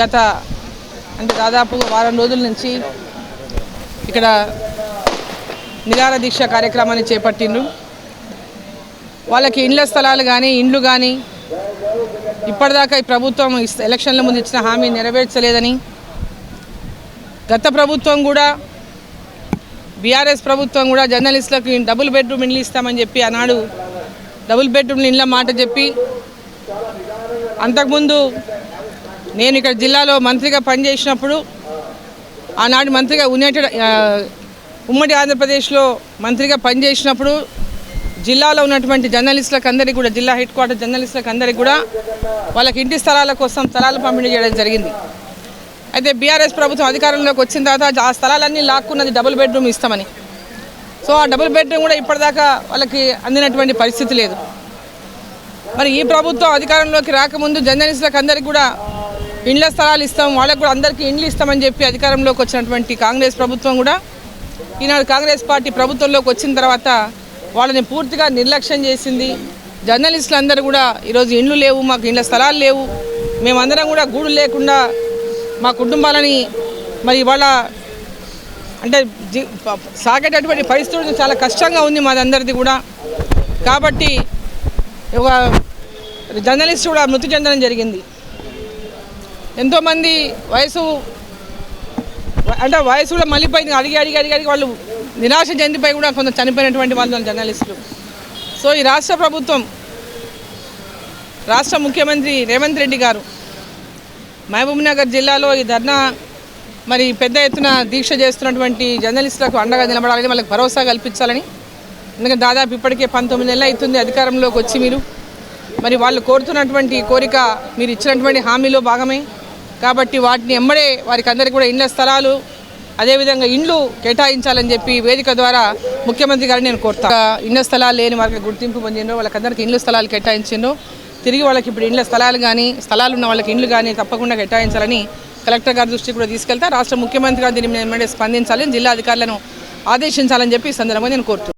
గత అంటే దాదాపు వారం రోజుల నుంచి ఇక్కడ నిరార దీక్ష కార్యక్రమాన్ని చేపట్టిండ్రు. వాళ్ళకి ఇండ్ల స్థలాలు కానీ ఇండ్లు కానీ ఇప్పటిదాకా ఈ ప్రభుత్వం ఎలక్షన్ల ముందు ఇచ్చిన హామీ నెరవేర్చలేదని గత ప్రభుత్వం కూడా బీఆర్ఎస్ ప్రభుత్వం కూడా జర్నలిస్టులకు డబుల్ బెడ్రూమ్ ఇండ్లు ఇస్తామని చెప్పి ఆనాడు డబుల్ బెడ్రూమ్ ఇండ్ల మాట చెప్పి అంతకుముందు నేను ఇక్కడ జిల్లాలో మంత్రిగా పనిచేసినప్పుడు ఆనాడు మంత్రిగా యునైటెడ్ ఉమ్మడి ఆంధ్రప్రదేశ్లో మంత్రిగా పనిచేసినప్పుడు జిల్లాలో ఉన్నటువంటి జర్నలిస్టులకు అందరికీ కూడా జిల్లా హెడ్ క్వార్టర్ జర్నలిస్టులకు అందరికీ కూడా వాళ్ళకి ఇంటి స్థలాల కోసం స్థలాలు పంపిణీ చేయడం జరిగింది. అయితే బీఆర్ఎస్ ప్రభుత్వం అధికారంలోకి వచ్చిన తర్వాత ఆ స్థలాలన్నీ లాక్కున్నది డబుల్ బెడ్రూమ్ ఇస్తామని. సో ఆ డబుల్ బెడ్రూమ్ కూడా ఇప్పటిదాకా వాళ్ళకి అందినటువంటి పరిస్థితి లేదు. మరి ఈ ప్రభుత్వం అధికారంలోకి రాకముందు జర్నలిస్టులకు అందరికీ కూడా ఇండ్ల స్థలాలు ఇస్తాం వాళ్ళకు కూడా అందరికీ ఇండ్లు ఇస్తామని చెప్పి అధికారంలోకి వచ్చినటువంటి కాంగ్రెస్ ప్రభుత్వం కూడా ఈనాడు కాంగ్రెస్ పార్టీ ప్రభుత్వంలోకి వచ్చిన తర్వాత వాళ్ళని పూర్తిగా నిర్లక్ష్యం చేసింది. జర్నలిస్టులు అందరూ కూడా ఈరోజు ఇండ్లు లేవు మాకు ఇండ్ల స్థలాలు లేవు. మేమందరం కూడా గూడు లేకుండా మా కుటుంబాలని మరి ఇవాళ అంటే సాగేటటువంటి పరిస్థితులు చాలా కష్టంగా ఉంది మాదందరిది కూడా. కాబట్టి ఒక జర్నలిస్ట్ కూడా మృతి చెందడం జరిగింది. ఎంతోమంది వయసు అంటే వయసు కూడా మళ్ళీపోయింది అడిగి అడిగి అడిగి అడిగి వాళ్ళు నిరాశ చెందిపోయి కూడా కొంత చనిపోయినటువంటి వాళ్ళు జర్నలిస్టులు. సో ఈ రాష్ట్ర ప్రభుత్వం రాష్ట్ర ముఖ్యమంత్రి రేవంత్ రెడ్డి గారు మహబూబ్నగర్ జిల్లాలో ఈ ధర్నా మరి పెద్ద ఎత్తున దీక్ష చేస్తున్నటువంటి జర్నలిస్టులకు అండగా నిలబడాలని వాళ్ళకి భరోసా కల్పించాలని. ఎందుకంటే దాదాపు ఇప్పటికే పంతొమ్మిది నెలలు అవుతుంది అధికారంలోకి వచ్చి మీరు. మరి వాళ్ళు కోరుతున్నటువంటి కోరిక మీరు ఇచ్చినటువంటి హామీలో భాగమే. కాబట్టి వాటిని ఎమ్మడే వారికి అందరికీ కూడా ఇండ్ల స్థలాలు అదేవిధంగా ఇండ్లు కేటాయించాలని చెప్పి వేదిక ద్వారా ముఖ్యమంత్రి గారిని నేను కోరుతా. ఇండ్ల స్థలాలు లేని వారికి గుర్తింపు పొందిండ్రు వాళ్ళకందరికీ ఇండ్ల స్థలాలు కేటాయించిండ్రు. తిరిగి వాళ్ళకి ఇప్పుడు ఇండ్ల స్థలాలు కానీ స్థలాలు ఉన్న వాళ్ళకి ఇండ్లు కానీ తప్పకుండా కేటాయించాలని కలెక్టర్ గారి దృష్టికి కూడా తీసుకెళ్తా. రాష్ట్ర ముఖ్యమంత్రి గారు దీని మీద స్పందించాలని జిల్లా అధికారులను ఆదేశించాలని చెప్పి ఈ సందర్భంగా నేను కోరుతున్నాను